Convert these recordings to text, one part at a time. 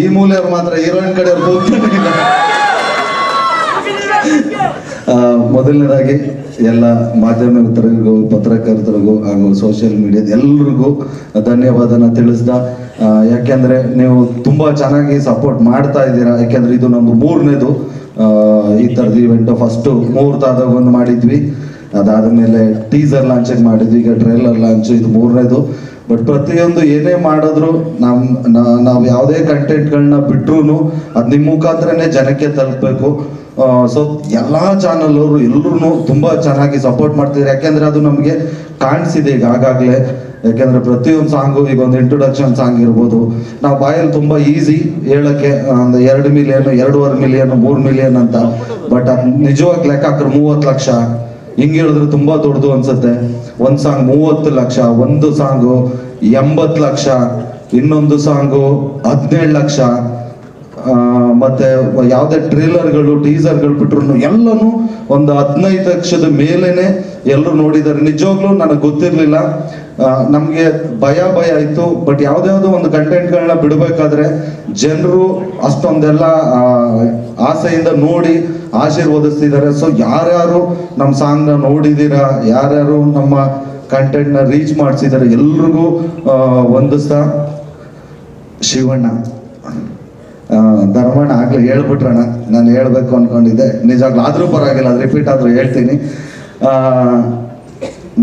ಈ ಮೂಲೆಯವ್ರು ಮಾತ್ರ ಹೀರೋಯಿನ್ ಕಡೆ ಮೊದಲನೇದಾಗಿ ಎಲ್ಲ ಮಾಧ್ಯಮ ಮಿತ್ರರಿಗೂ ಪತ್ರಕರ್ತರಿಗೂ ಹಾಗೂ ಸೋಷಿಯಲ್ ಮೀಡಿಯಾದ ಎಲ್ರಿಗೂ ಧನ್ಯವಾದನ ತಿಳಿಸ್ದ. ಯಾಕೆಂದ್ರೆ ನೀವು ತುಂಬಾ ಚೆನ್ನಾಗಿ ಸಪೋರ್ಟ್ ಮಾಡ್ತಾ ಇದ್ದೀರಾ. ಯಾಕೆಂದ್ರೆ ಇದು ನಮ್ದು ಮೂರನೇದು ಈ ಥರದ ಇವೆಂಟ್ ಫಸ್ಟ್ ಮುಹೂರ್ತಾದಾಗ ಒಂದು ಮಾಡಿದ್ವಿ. ಅದಾದ್ಮೇಲೆ ಟೀಸರ್ ಲಾಂಚ್ ಮಾಡಿದ್ವಿ. ಈಗ ಟ್ರೈಲರ್ ಲಾಂಚ್ ಇದು ಮೂರನೇದು. ಬಟ್ ಪ್ರತಿಯೊಂದು ಏನೇ ಮಾಡಿದ್ರು ನಮ್ ನಾವು ಯಾವುದೇ ಕಂಟೆಂಟ್ಗಳನ್ನ ಬಿಟ್ರು ಅದು ನಿಮ್ಮ ಮುಖಾಂತರನೇ ಜನಕ್ಕೆ ತಲುಪಬೇಕು. ಸೊ ಎಲ್ಲಾ ಚಾನಲ್ ಅವರು ಎಲ್ಲರೂ ತುಂಬಾ ಚೆನ್ನಾಗಿ ಸಪೋರ್ಟ್ ಮಾಡ್ತಿದ್ದಾರೆ ಯಾಕೆಂದ್ರೆ ಅದು ನಮಗೆ ಕಾಣಿಸಿದೆ ಈಗ ಆಗಾಗ್ಲೇ. ಯಾಕೆಂದ್ರೆ ಪ್ರತಿಯೊಂದು ಸಾಂಗು ಈಗ ಒಂದು ಇಂಟ್ರೊಡಕ್ಷನ್ ಸಾಂಗ್ ಇರ್ಬೋದು. ನಾವು ಬಾಯಲ್ಲಿ ತುಂಬಾ ಈಸಿ ಹೇಳಕ್ಕೆ, ಒಂದು ಎರಡು ಮಿಲಿಯನ್ ಎರಡೂವರೆ ಮಿಲಿಯನ್ ಮೂರು ಮಿಲಿಯನ್ ಅಂತ. ಬಟ್ ನಿಜವಾಗ್ಲೇ ನಿಜವಾಗಿ ಲೆಕ್ಕ ಹಾಕ್ರೆ ಮೂವತ್ತು ಲಕ್ಷ. ಹಿಂಗೆ ಹೇಳಿದ್ರೆ ತುಂಬಾ ದೊಡ್ಡದು ಅನ್ಸುತ್ತೆ. ಒಂದ್ ಸಾಂಗ್ ಮೂವತ್ತು ಲಕ್ಷ, ಒಂದು ಸಾಂಗು ಎಂಬತ್ತು ಲಕ್ಷ, ಇನ್ನೊಂದು ಸಾಂಗು ಹದಿನೇಳು ಲಕ್ಷ. ಮತ್ತೆ ಯಾವುದೇ ಟ್ರೇಲರ್ಗಳು ಟೀಸರ್ಗಳು ಬಿಟ್ರು ಎಲ್ಲನೂ ಒಂದು ಹದಿನೈದು ಲಕ್ಷದ ಮೇಲೇನೆ ಎಲ್ಲರೂ ನೋಡಿದ್ದಾರೆ. ನಿಜವಾಗ್ಲೂ ನನಗೆ ಗೊತ್ತಿರಲಿಲ್ಲ. ನಮಗೆ ಭಯ ಭಯ ಆಯ್ತು. ಬಟ್ ಯಾವುದ್ಯಾವುದೋ ಒಂದು ಕಂಟೆಂಟ್ಗಳನ್ನ ಬಿಡಬೇಕಾದ್ರೆ ಜನರು ಅಷ್ಟೊಂದೆಲ್ಲ ಆಸೆಯಿಂದ ನೋಡಿ ಆಶೀರ್ವದಿಸ್ತಿದ್ದಾರೆ. ಸೊ ಯಾರ್ಯಾರು ನಮ್ಮ ಸಾಂಗ್ನ ನೋಡಿದ್ದೀರಾ ಯಾರ್ಯಾರು ನಮ್ಮ ಕಂಟೆಂಟ್ನ ರೀಚ್ ಮಾಡಿಸಿದ್ದಾರೆ ಎಲ್ರಿಗೂ ಒಂದು ವಂದಿಸ್ತಾ ಶಿವಣ್ಣ. ಧರ್ಮಣ್ಣ ಆಗ್ಲೇ ಹೇಳ್ಬಿಟ್ರಣ ನಾನು ಹೇಳ್ಬೇಕು ಅನ್ಕೊಂಡಿದ್ದೆ. ನಿಜವಾಗ್ಲೂ ಆದರೂ ಪರವಾಗಿಲ್ಲ, ಅದು ರಿಪೀಟ್ ಆದರೂ ಹೇಳ್ತೀನಿ.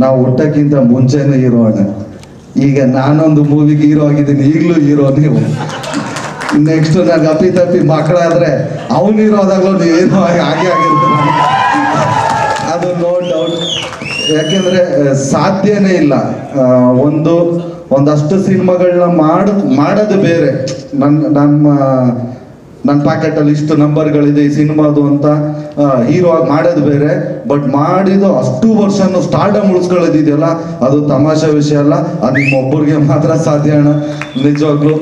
ನಾವು ಹುಟ್ಟಕ್ಕಿಂತ ಮುಂಚೆನೇ ಹೀರೋ ಅಣ್ಣ. ಈಗ ನಾನೊಂದು ಮೂವಿಗೆ ಹೀರೋ ಆಗಿದ್ದೀನಿ, ಈಗಲೂ ಹೀರೋ ನೀವು. ನೆಕ್ಸ್ಟ್ ನಾನು ಅಪ್ಪಿ ತಪ್ಪಿ ಮಕ್ಕಳಾದ್ರೆ ಅವನು ಹೀರೋ ಆದಾಗಲೂ ಹೀರೋ ಹಾಗೆ ಆಗಿರ್ತೀರ ಅದು ನೋ ಡೌಟ್ ಯಾಕೆಂದ್ರೆ ಸಾಧ್ಯನೇ ಇಲ್ಲ. ಒಂದು, ಒಂದಷ್ಟು ಸಿನಿಮಾಗಳನ್ನ ಮಾಡ ಮಾಡೋದು ಬೇರೆ. ನನ್ನ ನಮ್ಮ ನನ್ನ ಪ್ಯಾಕೆಟಲ್ಲಿ ಇಷ್ಟು ನಂಬರ್ಗಳಿದೆ ಈ ಸಿನಿಮಾದು ಅಂತ ಹೀರೋ ಆಗಿ ಮಾಡೋದು ಬೇರೆ ಬಟ್ ಮಾಡಿದ್ದು ಅಷ್ಟು ವರ್ಷನು ಸ್ಟಾರ್ಡಮ್ ಉಳಿಸ್ಕೊಳ್ಳೋದಿದೆಯಲ್ಲ, ಅದು ತಮಾಷೆ ವಿಷಯ ಅಲ್ಲ, ಅದು ನಿಮ್ಮೊಬ್ಬರಿಗೆ ಮಾತ್ರ ಸಾಧ್ಯ ಅಣ್ಣ. ನಿಜವಾಗ್ಲು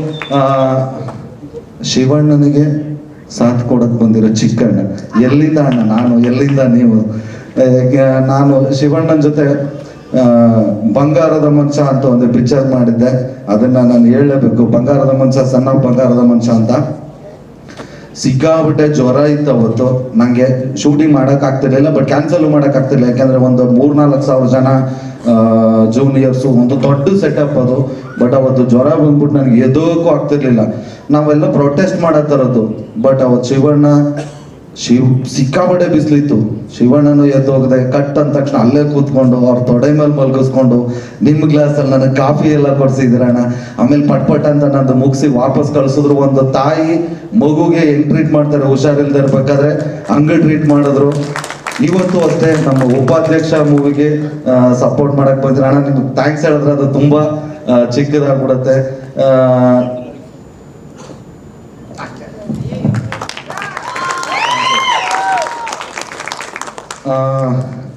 ಶಿವಣ್ಣನಿಗೆ ಸಾಥ್ ಕೊಡಕ್ಕೆ ಬಂದಿರೋ ಚಿಕ್ಕಣ್ಣ. ಎಲ್ಲಿಂದ ಅಣ್ಣ? ನಾನು, ಎಲ್ಲಿಂದ ನೀವು? ನಾನು ಶಿವಣ್ಣನ ಜೊತೆ ಬಂಗಾರದ ಮಂಚ ಅಂತ ಒಂದು ಪಿಕ್ಚರ್ ಮಾಡಿದ್ದೆ. ಅದನ್ನ ನಾನು ಹೇಳಲೇಬೇಕು. ಬಂಗಾರದ ಮಂಚ ಸಣ್ಣ ಬಂಗಾರದ ಮಂಚ ಅಂತ. ಸಿಕ್ಕಾಬಿಟ್ಟೆ ಜ್ವರ ಇತ್ತು ಅವತ್ತು. ನಂಗೆ ಶೂಟಿಂಗ್ ಮಾಡಕ್ ಆಗ್ತಿರ್ಲಿಲ್ಲ ಬಟ್ ಕ್ಯಾನ್ಸಲ್ ಮಾಡಕ್ ಆಗ್ತಿರ್ಲಿಲ್ಲ. ಯಾಕಂದ್ರೆ ಒಂದು ಮೂರ್ನಾಲ್ಕು ಸಾವಿರ ಜನ ಜೂನಿಯರ್ಸು ಒಂದು ದೊಡ್ಡ ಸೆಟಪ್ ಅದು. ಬಟ್ ಅವತ್ತು ಜ್ವರ ಬಂದ್ಬಿಟ್ಟು ನನಗೆ ಎದೋಕ್ಕೂ ಆಗ್ತಿರ್ಲಿಲ್ಲ. ನಾವೆಲ್ಲ ಪ್ರೊಟೆಸ್ಟ್ ಮಾಡತ್ತರದ್ದು ಬಟ್ ಅವತ್ತು ಶಿವಣ್ಣ ಶಿವ್ ಸಿಕ್ಕಾಪಟ್ಟೆ ಬಿಸಿಲಿತ್ತು. ಶಿವಣ್ಣನು ಎದ್ದು ಹೋಗದೆ ಕಟ್ ಅಂದ ತಕ್ಷಣ ಅಲ್ಲೇ ಕೂತ್ಕೊಂಡು ಅವ್ರ ತೊಡೆ ಮೇಲೆ ಮಲ್ಗಿಸ್ಕೊಂಡು ನಿಮ್ಮ ಗ್ಲಾಸಲ್ಲಿ ನನಗೆ ಕಾಫಿ ಎಲ್ಲ ಕೊಡ್ಸಿದ್ರಣ್ಣ ಆಮೇಲೆ ಪಟ್ ಅಂತ ನಂದು ಮುಗಿಸಿ ವಾಪಸ್ ಕಳ್ಸಿದ್ರು. ಒಂದು ತಾಯಿ ಮಗುಗೆ ಹೆಂಗ್ ಟ್ರೀಟ್ ಮಾಡ್ತಾರೆ, ಹುಷಾರಿಲ್ದೇ ಇರ್ಬೇಕಾದ್ರೆ ಹಂಗೆ ಟ್ರೀಟ್ ಮಾಡಿದ್ರು. ಇವತ್ತು ಅಷ್ಟೇ ನಮ್ಮ ಉಪಾಧ್ಯಕ್ಷ ಮೂವಿಗೆ ಸಪೋರ್ಟ್ ಮಾಡಕ್ ಬಂದ್ರೆ ಅಣ್ಣ, ನಿಮ್ಗೆ ಥ್ಯಾಂಕ್ಸ್ ಹೇಳಿದ್ರೆ ಅದು ತುಂಬಾ ಚಿಕ್ಕದಾಗ್ಬಿಡತ್ತೆ.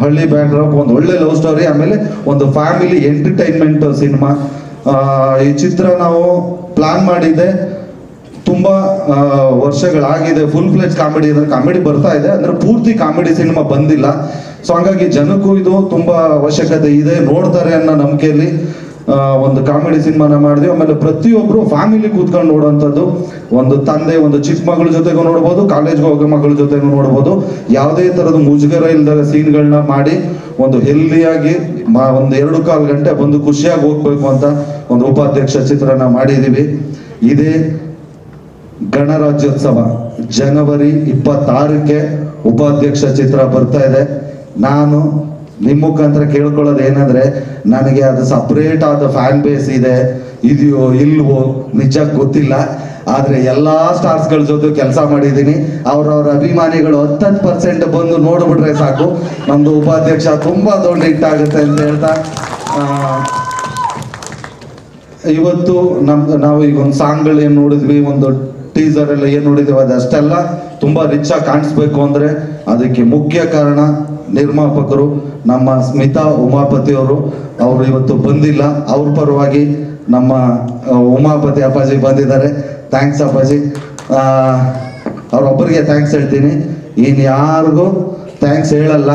ಹಳ್ಳಿ ಬ್ಯಾಕ್ಡ್ರಾಪ್ ಒಂದು ಒಳ್ಳೆ ಲವ್ ಸ್ಟೋರಿ ಆಮೇಲೆ ಒಂದು ಫ್ಯಾಮಿಲಿ ಎಂಟರ್ಟೈನ್ಮೆಂಟ್ ಸಿನಿಮಾ ಈ ಚಿತ್ರ ನಾವು ಪ್ಲಾನ್ ಮಾಡಿದ್ದೆ. ತುಂಬಾ ವರ್ಷಗಳಾಗಿದೆ. ಫುಲ್ ಫ್ಲೆಜ್ ಕಾಮಿಡಿ ಅಂದ್ರೆ ಕಾಮಿಡಿ ಬರ್ತಾ ಇದೆ. ಅಂದ್ರೆ ಪೂರ್ತಿ ಕಾಮಿಡಿ ಸಿನಿಮಾ ಬಂದಿಲ್ಲ. ಸೊ ಹಂಗಾಗಿ ಜನಕ್ಕೂ ಇದು ತುಂಬಾ ಅವಶ್ಯಕತೆ ಇದೆ. ನೋಡ್ತಾರೆ ಅನ್ನೋ ನಂಬಿಕೆಯಲ್ಲಿ. ಒಂದು ಕಾಮಿಡಿ ಸಿನಿಮಾನ ಮಾಡಿದ್ವಿ. ಆಮೇಲೆ ಪ್ರತಿಯೊಬ್ರು ಫ್ಯಾಮಿಲಿ ಕೂತ್ಕೊಂಡು ನೋಡುವಂಥದ್ದು ಒಂದು ತಂದೆ, ಒಂದು ಚಿಕ್ಕ ಮಗಳ ಜೊತೆಗೂ ನೋಡ್ಬೋದು ಕಾಲೇಜ್ಗೆ ಹೋಗೋ ಮಗಳ ಜೊತೆಗೂ ನೋಡ್ಬೋದು. ಯಾವುದೇ ಥರದ ಮುಜುಗರ ಇಲ್ಲದ ಸೀನ್ಗಳನ್ನ ಮಾಡಿ ಒಂದು ಹೆಲ್ದಿಯಾಗಿ ಒಂದು ಎರಡು ಕಾಲು ಗಂಟೆ ಬಂದು ಖುಷಿಯಾಗಿ ಹೋಗ್ಬೇಕು ಅಂತ ಒಂದು ಉಪಾಧ್ಯಕ್ಷ ಚಿತ್ರನ ಮಾಡಿದ್ದೀವಿ ಇದೇ ಗಣರಾಜ್ಯೋತ್ಸವ. ಜನವರಿ ಇಪ್ಪತ್ತಾರಕ್ಕೆ ಉಪಾಧ್ಯಕ್ಷ ಚಿತ್ರ ಬರ್ತಾ ಇದೆ. ನಾನು ನಿಮ್ಮ ಮುಖಾಂತರ ಕೇಳ್ಕೊಳ್ಳೋದು ಏನಂದ್ರೆ ನನಗೆ ಅದು ಸಪ್ರೇಟ್ ಆದ ಫ್ಯಾನ್ ಬೇಸ್ ಇದೆ, ಇದೆಯೋ ಇಲ್ವೋ ನಿಜ ಗೊತ್ತಿಲ್ಲ. ಆದ್ರೆ ಎಲ್ಲಾ ಸ್ಟಾರ್ಸ್ಗಳ ಜೊತೆ ಕೆಲಸ ಮಾಡಿದ್ದೀನಿ. ಅವ್ರವ್ರ ಅಭಿಮಾನಿಗಳು ಹತ್ತತ್ತು ಪರ್ಸೆಂಟ್ ಬಂದು ನೋಡ್ಬಿಟ್ರೆ ಸಾಕು. ನಮ್ದು ಉಪಾಧ್ಯಕ್ಷ ತುಂಬಾ ದೊಡ್ಡ ಹಿಟ್ ಆಗುತ್ತೆ ಅಂತ ಹೇಳ್ತಾ ಇವತ್ತು ನಮ್, ನಾವು ಈಗ ಒಂದು ಸಾಂಗ್ಗಳು ಏನು ನೋಡಿದ್ವಿ, ಒಂದು ಟೀಸರ್ ಎಲ್ಲ ಏನು ನೋಡಿದ್ವಿ ಅದಷ್ಟೆಲ್ಲ ತುಂಬ ರಿಚ್ ಆಗಿ ಕಾಣಿಸ್ಬೇಕು ಅಂದರೆ ಅದಕ್ಕೆ ಮುಖ್ಯ ಕಾರಣ ನಿರ್ಮಾಪಕರು, ನಮ್ಮ ಸ್ಮಿತಾ ಉಮಾಪತಿ ಅವರು ಅವರು ಇವತ್ತು ಬಂದಿಲ್ಲ. ಅವ್ರ ಪರವಾಗಿ ನಮ್ಮ ಉಮಾಪತಿ ಅಪ್ಪಾಜಿ ಬಂದಿದ್ದಾರೆ. ಥ್ಯಾಂಕ್ಸ್ ಅಪ್ಪಾಜಿ. ಅವ್ರೊಬ್ಬರಿಗೆ ಥ್ಯಾಂಕ್ಸ್ ಹೇಳ್ತೀನಿ. ಇನ್ನು ಯಾರಿಗೂ ಥ್ಯಾಂಕ್ಸ್ ಹೇಳಲ್ಲ.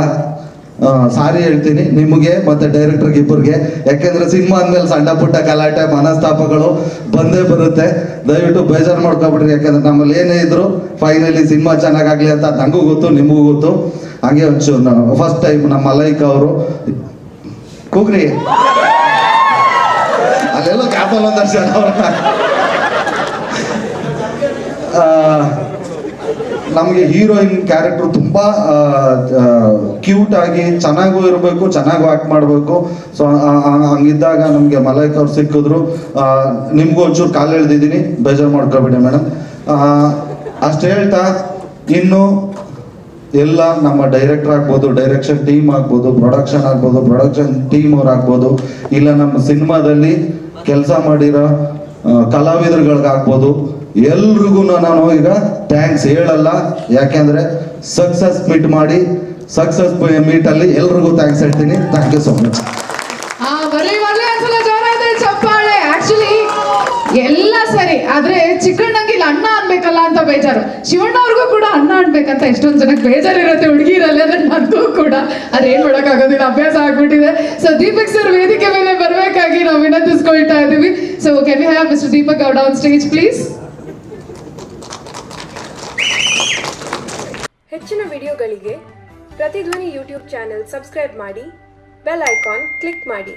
ಸಾರಿ ಹೇಳ್ತೀನಿ ನಿಮಗೆ ಮತ್ತೆ ಡೈರೆಕ್ಟರ್ಗೆ ಇಬ್ಬರಿಗೆ. ಯಾಕೆಂದ್ರೆ ಸಿನಿಮಾ ಅಂದಮೇಲೆ ಸಣ್ಣ ಪುಟ್ಟ ಗಲಾಟೆ, ಮನಸ್ತಾಪಗಳು ಬಂದೇ ಬರುತ್ತೆ. ದಯವಿಟ್ಟು ಬೇಜಾರು ಮಾಡ್ಕೊಬಿಡ್ರಿ. ಯಾಕಂದ್ರೆ ನಮ್ಮಲ್ಲಿ ಏನೇ ಇದ್ರು ಫೈನಲಿ ಸಿನಿಮಾ ಚೆನ್ನಾಗಾಗ್ಲಿ ಅಂತ ನಂಗೂ ಗೊತ್ತು, ನಿಮಗೂ ಗೊತ್ತು. ಹಾಗೆ ಒಂಚೂರು ಫಸ್ಟ್ ಟೈಮ್ ನಮ್ಮ ಮಲೈಕ ಅವರು, ಕೂಗ್ರಿ. ಅಲ್ಲೆಲ್ಲ ಕ್ಯಾಪಲ್ ಒಂದಷ್ಟು ಅವ್ರನ್ನ ನಮಗೆ ಹೀರೋಯಿನ್ ಕ್ಯಾರೆಕ್ಟರ್ ತುಂಬ ಕ್ಯೂಟ್ ಆಗಿ ಚೆನ್ನಾಗೂ ಇರಬೇಕು, ಚೆನ್ನಾಗೂ ಆಕ್ಟ್ ಮಾಡಬೇಕು. ಸೊ ಹಂಗಿದ್ದಾಗ ನಮಗೆ ಮಲೈಕ್ ಅವ್ರು ಸಿಕ್ಕಿದ್ರು. ನಿಮ್ಗೂ ಒಂಚೂರು ಕಾಲು ಎಳ್ದಿದ್ದೀನಿ ಬೇಜಾರು ಮಾಡ್ಕೋಬೇಡಿ ಮೇಡಮ್ ಅಷ್ಟು ಹೇಳ್ತಾ, ಇನ್ನು ಎಲ್ಲ ನಮ್ಮ ಡೈರೆಕ್ಟರ್ ಆಗ್ಬೋದು ಡೈರೆಕ್ಷನ್ ಟೀಮ್ ಆಗ್ಬೋದು ಪ್ರೊಡಕ್ಷನ್ ಆಗ್ಬೋದು ಪ್ರೊಡಕ್ಷನ್ ಟೀಮ್ ಅವ್ರು ಆಗ್ಬೋದು, ಇಲ್ಲ ನಮ್ಮ ಸಿನಿಮಾದಲ್ಲಿ ಕೆಲಸ ಮಾಡಿರೋ ಕಲಾವಿದರುಗಳಿಗಾಗ್ಬೋದು ಎಲ್ರಿಗೂ ನಾನು ಈಗ ಥ್ಯಾಂಕ್ಸ್ ಹೇಳಲ್ಲ. ಯಾಕೆಂದ್ರೆ ಸಕ್ಸಸ್ ಮೀಟ್ ಮಾಡಿ ಸಕ್ಸಸ್ ಮೀಟಲ್ಲಿ ಎಲ್ರಿಗೂ ಥ್ಯಾಂಕ್ಸ್ ಹೇಳ್ತೀನಿ. ಥ್ಯಾಂಕ್ ಯು ಸೊ ಮಚ್ ಬೇಜಾರು ಶಿವಣ್ಣ ಅವ್ರಿಗೂ ಕೂಡ ಅನ್ನ ಅನ್ಬೇಕಂತ ಎಷ್ಟೊಂದು ಜನಕ್ಕೆ ಬೇಜಾರಿರುತ್ತೆ ಹುಡುಗಿರಲ್ಲ ಅಂದ್ರೆ ನನಗೂ ಕೂಡ. ಅದೇನ್ ಮಾಡೋಕ್ಕಾಗೋದಿಲ್ಲ, ಅಭ್ಯಾಸ ಆಗ್ಬಿಟ್ಟಿದೆ. ಸೊ ದೀಪಕ್ ಸರ್ ವೇದಿಕೆ ಮೇಲೆ ಬರಬೇಕಾಗಿ ನಾವು ವಿನಂತಿಸ್ಕೊಳ್ತಾ ಇದೀವಿ so can you have mister Deepak Gowda on stage please ಹೆಚ್ಚಿನ ವಿಡಿಯೋಗಳಿಗೆ ಪ್ರತಿಧ್ವನಿ ಯೂಟ್ಯೂಬ್ ಚಾನೆಲ್ ಸಬ್ಸ್ಕ್ರೈಬ್ ಮಾಡಿ, ಬೆಲ್ ಐಕಾನ್ ಕ್ಲಿಕ್ ಮಾಡಿ.